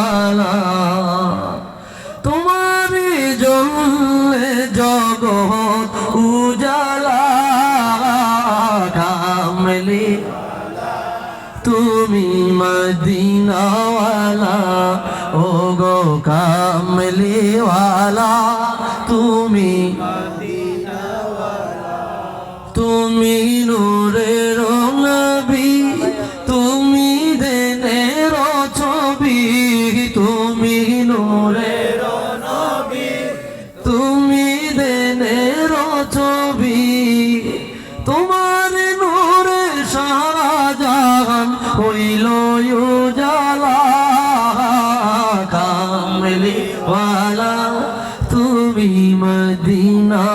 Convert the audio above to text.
আলা তোমার জলে জগৎ উজালা কামলি তুমি মদিনাওয়ালা ও গো কামলিওয়ালা। তুমি তুমি নূরের তুমি নূরের তুমি দেনের ছবি। তোমার নূরে সারা জাহান হইল জালা তুমি মদিনাওয়ালা।